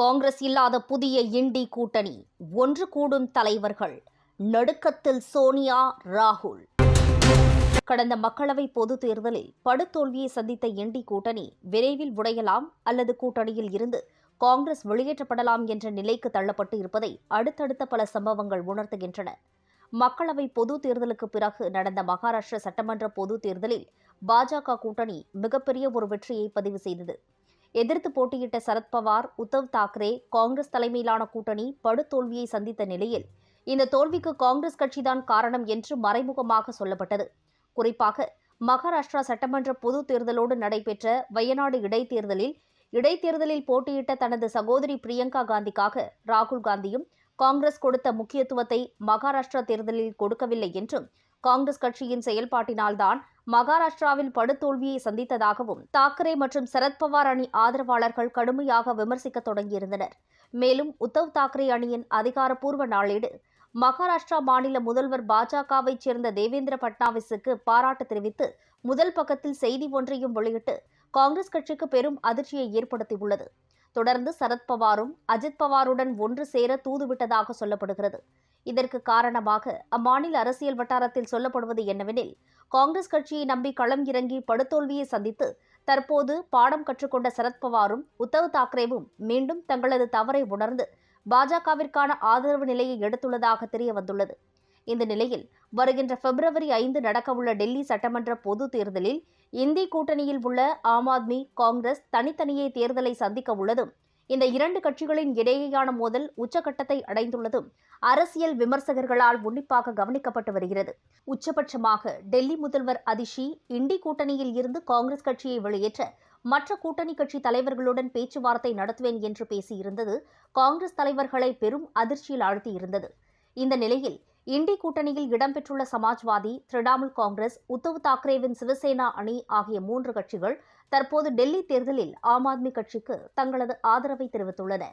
காங்கிரஸ் இல்லாத புதிய இண்டி கூட்டணி. ஒன்று கூடும் தலைவர்கள். நடுக்கத்தில் சோனியா ராகுல். கடந்த மக்களவை பொதுத் தேர்தலில் படுதோல்வியை சந்தித்த இண்டி கூட்டணி விரைவில் உடையலாம் அல்லது கூட்டணியில் இருந்து காங்கிரஸ் வெளியேற்றப்படலாம் என்ற நிலைக்கு தள்ளப்பட்டு இருப்பதை அடுத்தடுத்த பல சம்பவங்கள் உணர்த்துகின்றன. மக்களவை பொது தேர்தலுக்கு பிறகு நடந்த மகாராஷ்டிர சட்டமன்ற பொது தேர்தலில் பாஜக கூட்டணி மிகப்பெரிய ஒரு வெற்றியை பதிவு செய்தது. எதிர்த்து போட்டியிட்ட சரத்பவார் உத்தவ் தாக்கரே காங்கிரஸ் தலைமையிலான கூட்டணி படுதோல்வியை சந்தித்த நிலையில் இந்த தோல்விக்கு காங்கிரஸ் கட்சிதான் காரணம் என்று மறைமுகமாக சொல்லப்பட்டது. குறிப்பாக மகாராஷ்டிரா சட்டமன்ற பொது தேர்தலோடு நடைபெற்ற வயநாடு இடைத்தேர்தலில் இடைத்தேர்தலில் போட்டியிட்ட தனது சகோதரி பிரியங்கா காந்திக்காக ராகுல் காந்தியும் காங்கிரஸ் கொடுத்த முக்கியத்துவத்தை மகாராஷ்டிரா தேர்தலில் கொடுக்கவில்லை என்றும் காங்கிரஸ் கட்சியின் செயல்பாட்டினால்தான் மகாராஷ்டிராவில் படுதோல்வியை சந்தித்ததாகவும் தாக்கரே மற்றும் சரத்பவார் அணி ஆதரவாளர்கள் கடுமையாக விமர்சிக்க தொடங்கியிருந்தனர். மேலும் உத்தவ் தாக்கரே அணியின் அதிகாரப்பூர்வ நாளேடு மகாராஷ்டிரா மாநில முதல்வர் பாஜகவைச் சேர்ந்த தேவேந்திர பட்னாவிஸுக்கு பாராட்டு தெரிவித்து முதல் பக்கத்தில் செய்தி ஒன்றையும் வெளியிட்டு காங்கிரஸ் கட்சிக்கு பெரும் அதிர்ச்சியை ஏற்படுத்தியுள்ளது. தொடர்ந்து சரத்பவாரும் அஜித் பவாருடன் ஒன்று சேர தூதுவிட்டதாக சொல்லப்படுகிறது. இதற்கு காரணமாக அம்மாநில அரசியல் வட்டாரத்தில் சொல்லப்படுவது என்னவெனில் காங்கிரஸ் கட்சியை நம்பி களம் இறங்கி படுதோல்வியை சந்தித்து தற்போது பாடம் கற்றுக்கொண்ட சரத்பவாரும் உத்தவ் தாக்கரேவும் மீண்டும் தங்களது தவறை உணர்ந்து பாஜகவிற்கான ஆதரவு நிலையை எடுத்துள்ளதாக தெரிய வந்துள்ளது. இந்த நிலையில் வருகின்ற பிப்ரவரி ஐந்து நடக்கவுள்ள டெல்லி சட்டமன்ற பொது தேர்தலில் இந்தி கூட்டணியில் உள்ள ஆம் ஆத்மி காங்கிரஸ் தனித்தனியே தேர்தலை சந்திக்க உள்ளதும் இந்த இரண்டு கட்சிகளின் இடையேயான மோதல் உச்சகட்டத்தை அடைந்துள்ளதும் அரசியல் விமர்சகர்களால் உன்னிப்பாக கவனிக்கப்பட்டு வருகிறது. உச்சபட்சமாக டெல்லி முதல்வர் அதிஷி இண்டி கூட்டணியில் இருந்து காங்கிரஸ் கட்சியை வெளியேற்ற மற்ற கூட்டணி கட்சி தலைவர்களுடன் பேச்சுவார்த்தை நடத்துவேன் என்று பேசியிருந்தது காங்கிரஸ் தலைவர்களை பெரும் அதிர்ச்சியில் ஆழ்த்தியிருந்தது. இந்த நிலையில் இண்டி கூட்டணியில் இடம்பெற்றுள்ள சமாஜ்வாதி திரிணாமுல் காங்கிரஸ் உத்தவ் தாக்கரேவின் சிவசேனா அணி ஆகிய மூன்று கட்சிகள் தற்போது டெல்லி தேர்தலில் ஆம் ஆத்மி கட்சிக்கு தங்களது ஆதரவை தெரிவித்துள்ளன.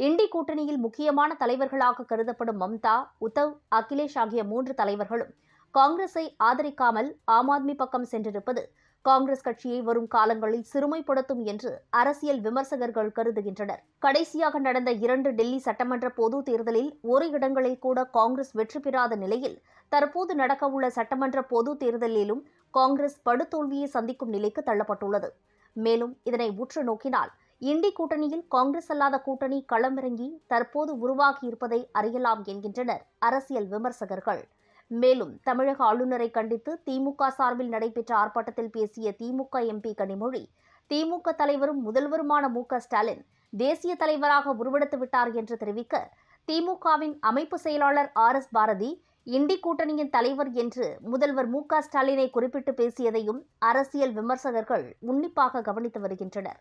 இண்டி கூட்டணியில் முக்கியமான தலைவர்களாக கருதப்படும் மம்தா உத்தவ் அகிலேஷ் ஆகிய மூன்று தலைவர்களும் காங்கிரஸை ஆதரிக்காமல் ஆம் ஆத்மி பக்கம் சென்றிருப்பது காங்கிரஸ் கட்சியை வரும் காலங்களில் சிறுமைப்படுத்தும் என்று அரசியல் விமர்சகர்கள் கருதுகின்றனர். கடைசியாக நடந்த இரண்டு டெல்லி சட்டமன்ற பொது தேர்தலில் ஒரு இடங்களில் கூட காங்கிரஸ் வெற்றி பெறாத நிலையில் தற்போது நடக்கவுள்ள சட்டமன்ற பொது தேர்தலிலும் காங்கிரஸ் படுதோல்வியை சந்திக்கும் நிலைக்கு தள்ளப்பட்டுள்ளது. மேலும் இதனை உற்று நோக்கினால் இண்டி கூட்டணியில் காங்கிரஸ் அல்லாத கூட்டணி களமிறங்கி தற்போது உருவாகியிருப்பதை அறியலாம் என்கின்றனர் அரசியல் விமர்சகர்கள். மேலும் தமிழக ஆளுநரை கண்டித்து திமுக சார்பில் நடைபெற்ற ஆர்ப்பாட்டத்தில் பேசிய திமுக எம்பி கனிமொழி திமுக தலைவரும் முதல்வருமான மு. ஸ்டாலின் தேசிய தலைவராக உருவெடுத்து விட்டார் என்று தெரிவிக்க திமுகவின் அமைப்பு செயலாளர் ஆர். எஸ். பாரதி இண்டி கூட்டணியின் தலைவர் என்று முதல்வர் மு. ஸ்டாலினை குறிப்பிட்டு பேசியதையும் அரசியல் விமர்சகர்கள் உன்னிப்பாக கவனித்து வருகின்றனர்.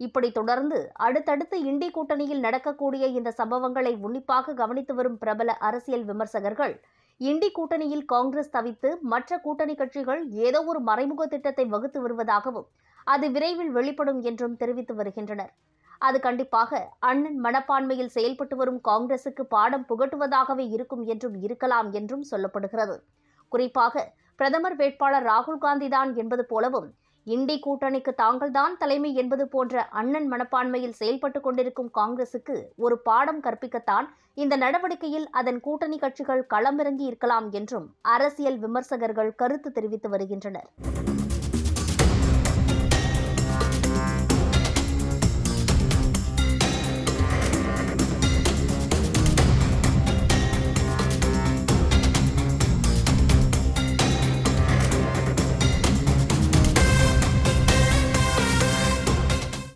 இப்படி தொடர்ந்து அடுத்தடுத்து இண்டி கூட்டணியில் நடக்கக்கூடிய இந்த சம்பவங்களை உன்னிப்பாக கவனித்து வரும் பிரபல அரசியல் விமர்சகர்கள் இண்டி கூட்டணியில் காங்கிரஸ் தவித்து மற்ற கூட்டணி கட்சிகள் ஏதோ ஒரு மறைமுக திட்டத்தை வகுத்து வருவதாகவும் அது விரைவில் வெளிப்படும் என்றும் தெரிவித்து வருகின்றனர். அது கண்டிப்பாக அண்ணன் மனப்பான்மையில் செயல்பட்டு வரும் காங்கிரசுக்கு பாடம் புகட்டுவதாகவே இருக்கும் என்றும் இருக்கலாம் என்றும் சொல்லப்படுகிறது. குறிப்பாக பிரதமர் வேட்பாளர் ராகுல் காந்தி தான் என்பது போலவும் இண்டி கூட்டணிக்கு தாங்கள்தான் தலைமை என்பது போன்ற அண்ணன் மனப்பான்மையில் செயல்பட்டு கொண்டிருக்கும் காங்கிரசுக்கு ஒரு பாடம் கற்பிக்கத்தான் இந்த நடவடிக்கையில் அதன் கூட்டணி கட்சிகள் களமிறங்கி இருக்கலாம் என்றும் அரசியல் விமர்சகர்கள் கருத்து தெரிவித்து வருகின்றனர்.